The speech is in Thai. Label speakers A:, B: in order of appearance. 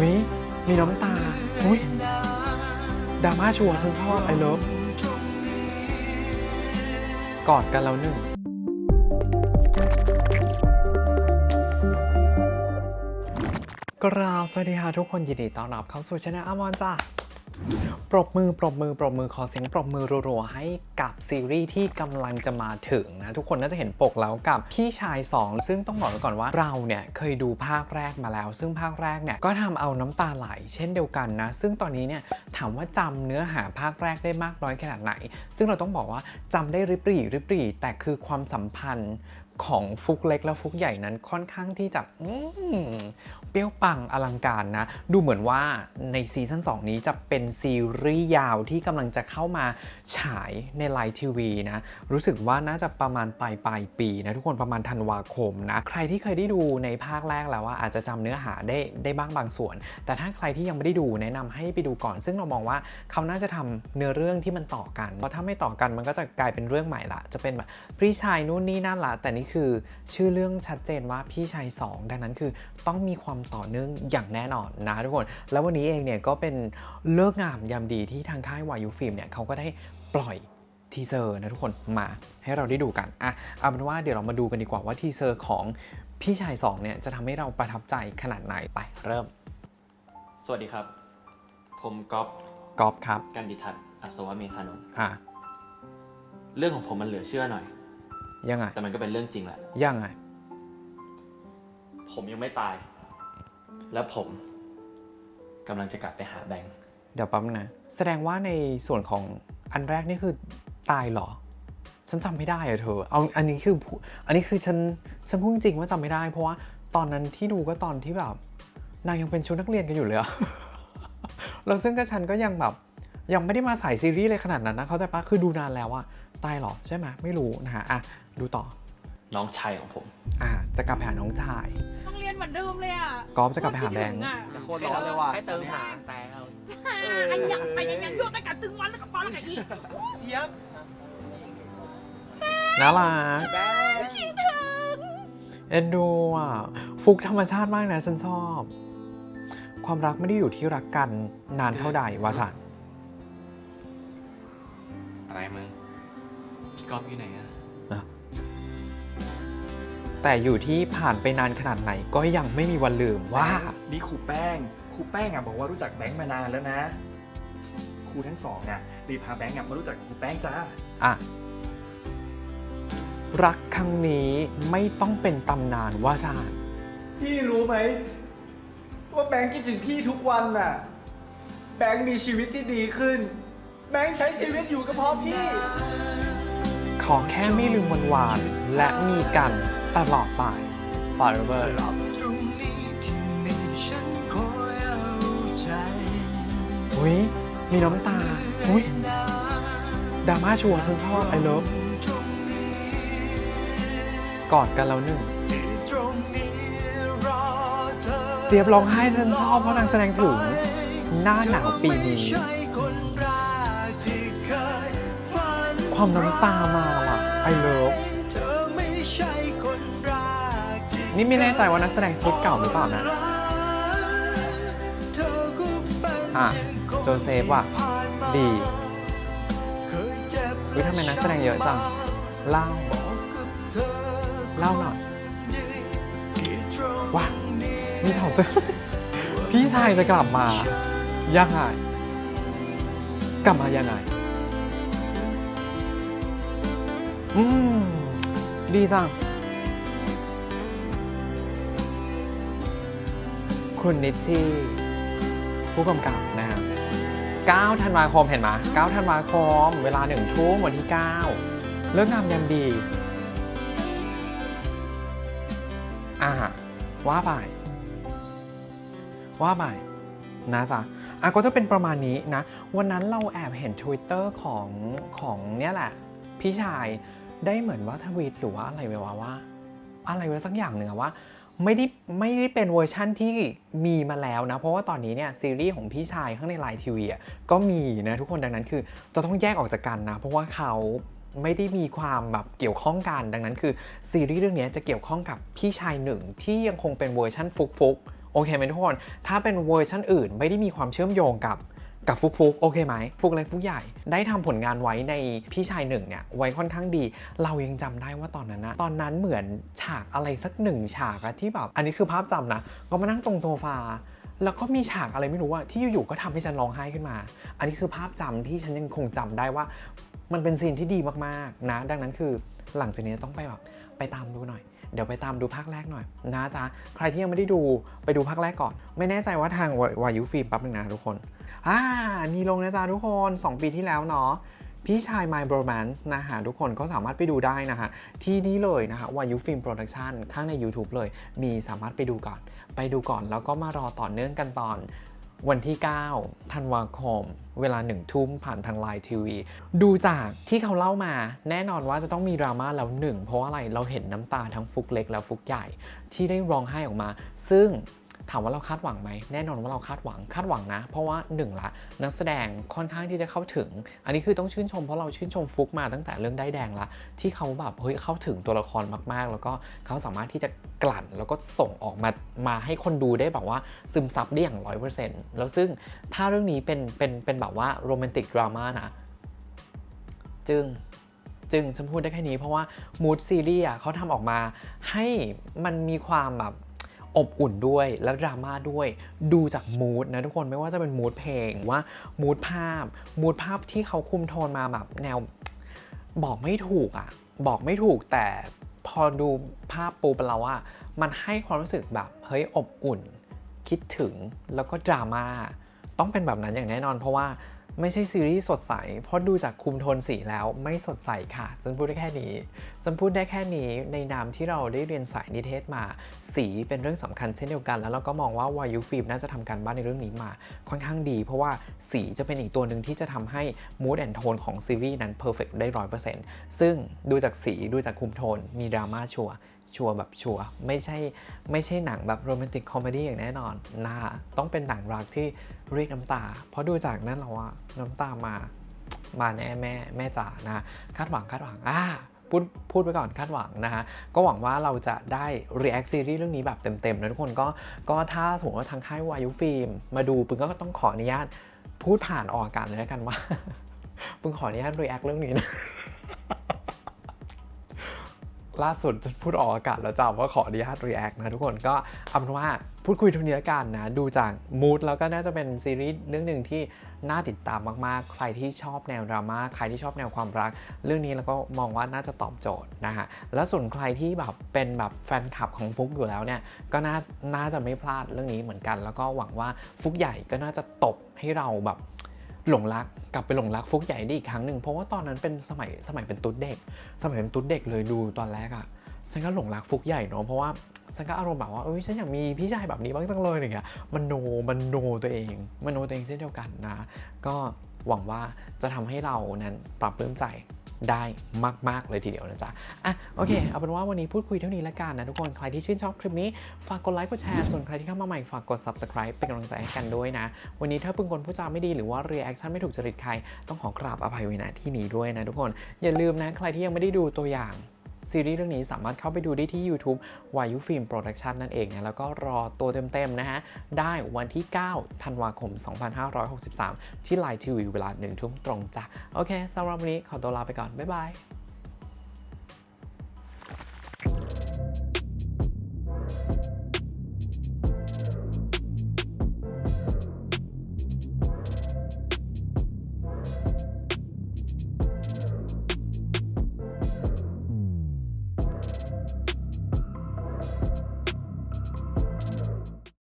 A: อุ้ยมีน้ำตา อุ้ยดราม่าชัวร์ฉันชอบไอเลิฟกอดกันแล้วหนึ่ง กราบสวัสดีค่ะทุกคนยินดีต้อนรับเข้าสู่ช anel อมอนจ้า ปรบมือ ปรบมือ ปรบมือ ขอเสียงปรบมือรัวๆ ให้กับซีรีส์ที่กำลังจะมาถึงนะ ทุกคนน่าจะเห็นปกแล้วกับพี่ชาย 2 ซึ่งต้องบอกก่อนว่าเราเนี่ยเคยดูภาคแรกมาแล้ว ซึ่งภาคแรกเนี่ยก็ทำเอาน้ำตาไหลเช่นเดียวกันนะ ซึ่งตอนนี้เนี่ยถามว่าจำเนื้อหาภาคแรกได้มากน้อยขนาดไหน ซึ่งเราต้องบอกว่าจำได้ริบหรี่ริบหรี่แต่คือความสัมพันธ์ ของฟุกเล็กและฟุกใหญ่นั้นค่อนข้างที่จะเปรี้ยวปังอลังการนะ ดูเหมือนว่าในซีซั่น2 นี้จะเป็นซีรีส์ยาวที่กำลังจะเข้ามาฉายในไลน์ทีวีนะ รู้สึกว่าน่าจะประมาณปลายปลายปีนะ ทุกคนประมาณธันวาคมนะ ใครที่เคยได้ดูในภาคแรกแล้วว่าอาจจะจำเนื้อหาได้ได้บ้างบางส่วน แต่ถ้าใครที่ยังไม่ได้ดูแนะนำให้ไปดูก่อน ซึ่งเรามองว่าเขาน่าจะทำเนื้อเรื่องที่มันต่อกันเพราะถ้าไม่ต่อกันมันก็จะกลายเป็นเรื่องใหม่ละจะเป็นแบบพี่ชายนู่นนี่นั่นละแต่นี่คือชื่อเรื่องชัดเจนว่าพี่ชาย 2 ดังนั้นคือต้องมีความต่อเนื่องอย่างแน่นอนนะทุกคน แล้ววันนี้เองเนี่ยก็เป็นเลิกงามยามดีที่ทางค่ายวายุฟิล์มเนี่ยเขาก็ได้ปล่อยทีเซอร์นะทุกคนมาให้เราได้ดูกันอะเอาเป็นว่าเดี๋ยวเรามาดูกันดีกว่าว่าทีเซอร์ของพี่ชาย 2 เนี่ยจะทำให้เราประทับใจขนาดไหนไปเริ่ม
B: สวัสดีครับ ผมก๊อฟ
A: กอล์ฟครับ
B: กันดิทัศน์อัศวเมธานนท์
A: อะ
B: เรื่องของผมมันเหลือเชื่อหน่อย
A: ยังไง
B: แต่มันก็เป็นเรื่องจริงแหละ
A: ยังไง
B: ผมยังไม่ตาย และผมกำลังจะกลับไปหาแบงค์
A: เดี๋ยวแปั๊มนะ แสดงว่าในส่วนของอันแรกนี่คือตายเหรอ ฉันจำไม่ได้อะเธอ เอาอันนี้คือพูอันนี้คือฉันฉันพูดจริงว่าจำไม่ได้ เพราะว่าตอนนั้นที่ดูก็ตอนที่แบบ นางยังเป็นชุดนักเรียนกันอยู่เลยอะ แล้วซึ่งก็ฉันก็ยังแบบ ยังไม่ได้มาใส่ซีรีส์เลยขนาดนั้นนะ เขาใจปะคือดูนานแล้วอะ ตายเหรอใช่ไหมไม่รู้นะฮะอะดูต่อ
B: น้องชายของผม
A: อะจะกลับไปหาน้องชาย
C: ต้องเรียนเหมือนเดิมเลยอะ
A: กอล์ฟจะกลับไปหาแบงค์
C: คิดถึอะ
D: โคตรร้อนเลยว่ะ
E: ให้เติมหาแต่เอา
C: อ่าอันยังไปยังยังโยนไปกับตึงวันแล้วกับปอนแล้วกับอีก
E: เจี๊ยบ
A: น่ารัก
E: แบ๊
C: คิดถึง
A: เอ็นดูอะฟุกธรรมชาติมากนะฉันชอบ ความรักไม่ได้อยู่ที่รักกันนานเท่าใดวาสัน
B: อะไรมึงพี่ ก๊อฟอยู่ไหนอะ
A: แต่อยู่ที่ผ่านไปนานขนาดไหนก็ยังไม่มีวันลืมว่า
D: นี่ครูแป้งครูแป้งอะบอกว่ารู้จักแบงค์มานานแล้วนะ ครูทั้งสองอะรีบพาแบงค์อะมารู้จักครูแป้งจ้า
A: อะ รักครั้งนี้ไม่ต้องเป็นตำนานว่าซาน
E: พี่รู้ไหมว่าแบงค์คิดถึงพี่ทุกวันน่ะ แบงค์มีชีวิตที่ดีขึ้น แบงค์ใช้ชีวิตอยู่ก็เพราะพี่
A: ข อแค่ไม่ลืมวันวานๆและมีกันตลอดไป forever อุ้ยมีน้ำตา อุ้ยดราม่าชัวร์ฉันชอบไอเลิฟกอดกันแล้วหนึ่งเจี๊ยบร้องไห้ฉันชอบเพราะนางแสดงถึงหน้าหนาวปีนี้ ความน้ำตามาว่ะไอเลิฟนี่ไม่แน่ใจว่านักแสดงชุดเก่าหรือเปล่านะ อะ โจเซฟว่ะ ดีวิทำไมนักแสดงเยอะจัง เล่า เล่าหน่อย ว้ามีถอดเสื้อพี่ชายจะกลับมา ยังไง กลับมายังไง อืม ดีจัง คุณนิชชี่ ผู้กำกับนะครับ9ธันวาคมเห็นไหม9ธันวาคม เวลาหนึ่งทุ่มวันที่ 9 เลิกงามยามดี อ่า ว่าไป ว่าไป นะจ๊ะอะก็จะเป็นประมาณนี้นะ วันนั้นเราแอบเห็น Twitter ของของเนี่ยแหละ พี่ชายได้เหมือนว่าทวีตหรือว่าอะไรไว้ว่าว่า อะไรไว้สักอย่างหนึ่งว่าไม่ได้ไม่ได้เป็นเวอร์ชั่นที่มีมาแล้วนะ เพราะว่าตอนนี้เนี่ยซีรีส์ของพี่ชายข้างในไลน์ทีวีอะก็มีนะทุกคนดังนั้นคือจะต้องแยกออกจากกันนะ เพราะว่าเขาไม่ได้มีความแบบเกี่ยวข้องกันดังนั้นคือซีรีส์เรื่องนี้จะเกี่ยวข้องกับพี่ชายหนึ่งที่ยังคงเป็นเวอร์ชั่นฟุกฟุกโอเคไหมทุกคน ถ้าเป็นเวอร์ชันอื่น ไม่ได้มีความเชื่อมโยงกับ กับฟุกฟุกโอเคไหมฟุกเล็กฟุกใหญ่ ได้ทำผลงานไว้ในพี่ชายหนึ่งเนี่ยไว้ค่อนข้างดี เรายังจำได้ว่าตอนนั้นนะตอนนั้นเหมือนฉากอะไรสักหนึ่งฉากอะที่แบบอันนี้คือภาพจำนะก็มานั่งตรงโซฟาแล้วก็มีฉากอะไรไม่รู้อะที่อยู่ๆก็ทำให้ฉันร้องไห้ขึ้นมา อันนี้คือภาพจำที่ฉันยังคงจำได้ว่า มันเป็นซีนที่ดีมากๆนะ ดังนั้นคือหลังจากนี้ต้องไปแบบไปตามดูหน่อย เดี๋ยวไปตามดูภาคแรกหน่อยนะจ๊ะใครที่ยังไม่ได้ดูไปดูภาคแรกก่อน ไม่แน่ใจว่าทางวายุฟิล์มแป๊บนึงนะทุกคนอ่ามีลงนะจ๊ะทุกคน 2 ปีที่แล้วเนาะพี่ชาย My Bromance นะฮะทุกคนก็สามารถไปดูได้นะฮะที่นี่เลยนะฮะวายุฟิล์มโปรดักชันข้างใน YouTube เลย มีสามารถไปดูก่อน ไปดูก่อนแล้วก็มารอต่อเนื่องกันตอน วันที่ 9 ธันวาคม เวลาหนึ่งทุ่มผ่านทางไลน์ทีวี ดูจากที่เขาเล่ามาแน่นอนว่าจะต้องมีดราม่าแล้วหนึ่ง เพราะอะไรเราเห็นน้ำตาทั้งฟุกเล็กและฟุกใหญ่ ที่ได้ร้องไห้ออกมา ซึ่ง ถามว่าเราคาดหวังไหมแน่นอนว่าเราคาดหวังคาดหวังนะ เพราะว่าหนึ่งละนักแสดงค่อนข้างที่จะเข้าถึง อันนี้คือต้องชื่นชมเพราะเราชื่นชมฟุกมาตั้งแต่เรื่องได้แดงละที่เขาแบบเฮ้ยเข้าถึงตัวละครมากๆ แล้วก็เขาสามารถที่จะกลั่นแล้วก็ส่งออกมามาให้คนดูได้แบบว่าซึมซับได้อย่างร้อยเปอร์เซ็นต์แล้วซึ่งถ้าเรื่องนี้เป็นเป็นเป็นแบบว่าโรแมนติกดราม่านะจึงจึงฉันพูดได้แค่นี้เพราะว่ามูดซีรีส์อะเขาทำออกมาให้มันมีความแบบ อบอุ่นด้วยและดราม่าด้วย ดูจากมูดนะทุกคนไม่ว่าจะเป็นมูดเพลงว่ามูดภาพมูดภาพที่เขาคุมโทนมาแบบแนวบอกไม่ถูกอะ บอกไม่ถูกแต่พอดูภาพปูไปแล้วอะมันให้ความรู้สึกแบบเฮ้ยอบอุ่น คิดถึงแล้วก็ดราม่าต้องเป็นแบบนั้นอย่างแน่นอนเพราะว่า ไม่ใช่ซีรีส์สดใส เพราะดูจากคุมโทนสีแล้วไม่สดใสค่ะ ฉันพูดได้แค่นี้ ฉันพูดได้แค่นี้ในนามที่เราได้เรียนสายนิเทศมา สีเป็นเรื่องสำคัญเช่นเดียวกัน แล้วเราก็มองว่าวายุฟิล์มน่าจะทำการบ้านในเรื่องนี้มาค่อนข้างดี เพราะว่าสีจะเป็นอีกตัวหนึ่งที่จะทำให้ mood and tone ของซีรีส์นั้น perfect ได้ร้อยเปอร์เซ็นต์ซึ่งดูจากสีดูจากคุมโทนมีดราม่าชัวร์ ชัวร์แบบชัวร์ไม่ใช่ไม่ใช่หนังแบบโรแมนติกคอมเมดี้อย่างแน่นอนนะต้องเป็นหนังรักที่เรียกน้ำตา เพราะดูจากนั้นแล้วอะน้ำตามามาแน่แม่แม่จ๋านะคาดหวังคาดหวังอ่าพูดพูดไปก่อนคาดหวังนะฮะ ก็หวังว่าเราจะได้ react ซีรีส์เรื่องนี้แบบเต็มๆนะทุกคนก็ก็ถ้าสมมติว่าทางค่ายวายุฟิล์มมาดูปึงก็ต้องขออนุญาตพูดผ่านออกอากาศเลยแล้วกันว่าปึงขออนุญาต react เรื่องนี้นะ ล่าสุดจะพูดออกอากาศแล้วจ้าว่าขออนุญาต react นะทุกคนก็เอาเป็นว่าพูดคุยทุกนี้ละกันนะ ดูจากมูดแล้วก็น่าจะเป็นซีรีส์เรื่องหนึ่งที่น่าติดตามมากๆ ใครที่ชอบแนวดราม่าใครที่ชอบแนวความรัก เรื่องนี้แล้วก็มองว่าน่าจะตอบโจทย์นะฮะแล้วส่วนใครที่แบบเป็นแบบแฟนคลับของฟุกอยู่แล้วเนี่ยก็น่าน่าจะไม่พลาดเรื่องนี้เหมือนกัน แล้วก็หวังว่าฟุกใหญ่ก็น่าจะตบให้เราแบบ หลงรักกลับไปหลงรักฟุกใหญ่ได้อีกครั้งหนึ่งเพราะว่าตอนนั้นเป็นสมัยสมัยเป็นตุ๊ดเด็ก สมัยเป็นตุ๊ดเด็กเลยดูตอนแรกอะ่ะฉันก็หลงรักฟุกใหญ่เนาะเพราะว่าฉันก็อารมณ์แบบว่าเอ้ยฉันอยากมีพี่ชายแบบนี้บ้างจังเลยอะไรเงี้ยมันโนมันโนตัวเองมันโนตัวเองเช่นเดียวกันนะ ก็หวังว่าจะทำให้เรานั้นปรับเริ่มใจ ได้มาก ๆ เลยทีเดียวนะจ๊ะอะโอเค เอาเป็นว่าวันนี้พูดคุยเท่านี้ละกันนะทุกคน ใครที่ชื่นชอบคลิปนี้ ฝากกดไลค์กดแชร์ ส่วนใครที่เข้ามาใหม่ฝากกด subscribe เป็นกำลังใจให้กันด้วยนะ วันนี้ถ้าเพิ่งคนผู้จาไม่ดีหรือว่า reaction ไม่ถูกจริตใคร ต้องขอกราบอภัยไว้ณที่นี้ด้วยนะทุกคน อย่าลืมนะใครที่ยังไม่ได้ดูตัวอย่าง ซีรีส์เรื่องนี้สามารถเข้าไปดูได้ที่ YouTube วายุฟิล์มโปรดักชันนั่นเองนะแล้วก็รอตัวเต็มๆนะฮะ ได้วันที่ 9 ธันวาคม 2563 ที่ไลน์ทีวีเวลาหนึ่งทุ่มตรงจ้ะโอเคสำหรับวันนี้ขอตัวลาไปก่อน บ๊ายบาย